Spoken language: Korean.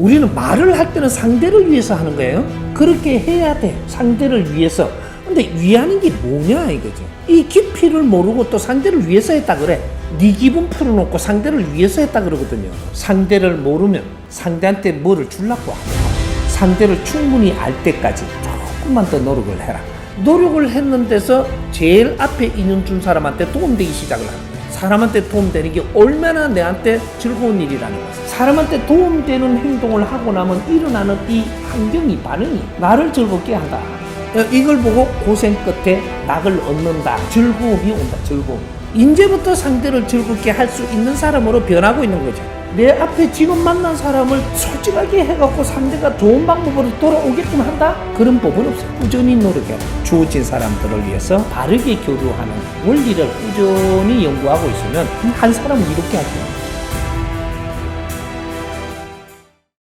우리는 말을 할 때는 상대를 위해서 하는 거예요. 그렇게 해야 돼. 상대를 위해서. 근데 위하는 게 뭐냐 이거죠. 이 깊이를 모르고 또 상대를 위해서 했다 그래. 네 기분 풀어놓고 상대를 위해서 했다 그러거든요. 상대를 모르면 상대한테 뭐를 하고 상대를 충분히 알 때까지 조금만 더 노력을 해라. 노력을 했는데서 제일 앞에 있는 준 사람한테 도움되기 시작을 하는. 사람한테 도움되는 게 얼마나 내한테 즐거운 일이라는 거죠. 사람한테 도움되는 행동을 하고 나면 일어나는 이 환경이 반응이 나를 즐겁게 한다. 이걸 보고 고생 끝에 낙을 얻는다. 즐거움이 온다. 즐거움. 이제부터 상대를 즐겁게 할 수 있는 사람으로 변하고 있는 거죠. 내 앞에 지금 만난 사람을 솔직하게 해갖고 상대가 좋은 방법으로 돌아오게끔 한다? 그런 법은 없어요. 꾸준히 노력해. 주어진 사람들을 위해서 바르게 교류하는 원리를 꾸준히 연구하고 있으면 한 사람은 할 거예요.